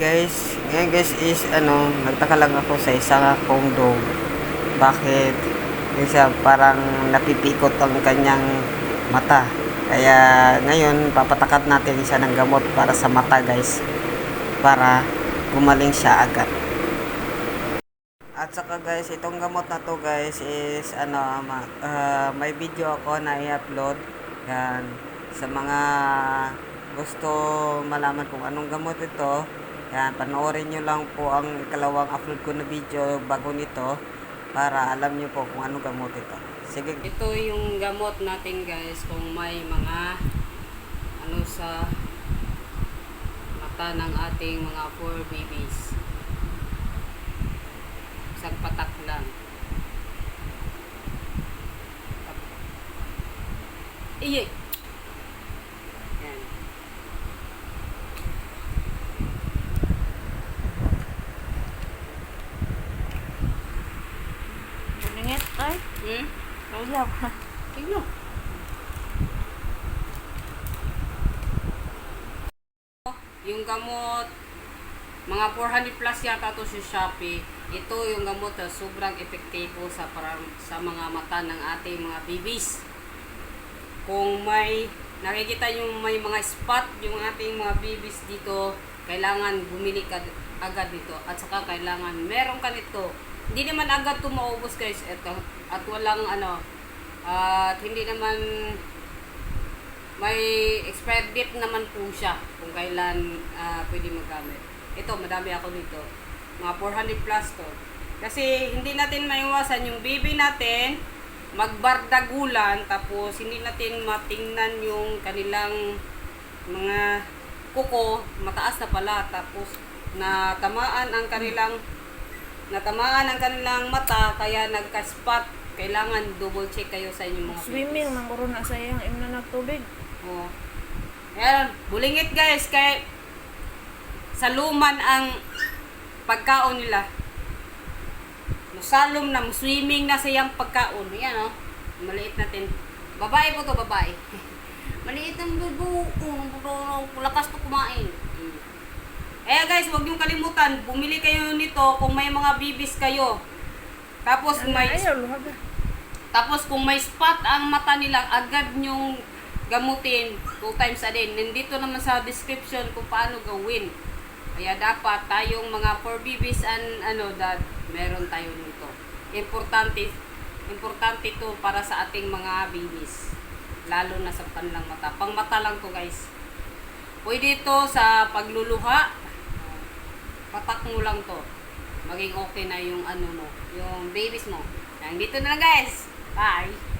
guys, ngayon guys is ano, nagtaka lang ako sa isang akong dog. Bakit? Kasi parang napipikot ang kanyang mata. Kaya ngayon papatakat natin siya ng gamot para sa mata guys. Para gumaling siya agad. At saka guys, itong gamot na to guys is ano, ah, may video ako na i-upload. Yan. Sa mga gusto malaman kung anong gamot ito, yan, panoorin nyo lang po ang ikalawang upload ko na video bago nito para alam nyo po kung anong gamot ito. Sige. Ito yung gamot natin guys kung may mga ano sa mata ng ating mga poor babies. Isang patak lang. Iye. Yan. Buningit ay. Hmm? Uyaw. Tingnan. Yung gamot, mga 400 plus yata to sa Shopee. Ito yung gamot na sobrang epektibo sa parang sa mga mata ng ating mga babies. Kung may nakikita yung may mga spot yung ating mga babies dito, kailangan bumili ka agad dito. At saka kailangan meron ka nito. Hindi naman agad to maubos guys. Ito. At walang ano, at hindi naman may expired date naman po siya kung kailan ah, pwede magamit. Ito, madami ako dito. Mga 400 plus to. Kasi hindi natin maiwasan yung baby natin magbardagulan tapos hindi natin matingnan yung kanilang mga kuko mataas na pala tapos natamaan ang kanilang natamaan ang kanilang mata kaya nagka-spot kailangan double check kayo sa inyong mga Swimming man kuro na sayang imo na nagtubig. Oo. Ayan, bulingit guys, kay sa luman ang pagkaon nila. Musalom na, swimming na sayang pagkaon. Ayan oh. Maliit natin. Babae po to, babae. Maliit ang bubo. Oh, lakas to kumain. Eh guys, huwag niyong kalimutan, bumili kayo nito kung may mga bibis kayo. Tapos may Ayaw luhag. tapos kung may spot ang mata nila, agad nyong gamutin two times a day. Nandito naman sa description kung paano gawin. Kaya dapat tayong mga 4 babies and ano dad, meron tayo nito. Importante importante to para sa ating mga babies. Lalo na sa kanilang mata. Pang mata lang to guys. Pwede ito sa pagluluha. Patak mo lang to. Maging okay na yung ano mo, yung babies mo. Hanggang dito na lang guys. Bye!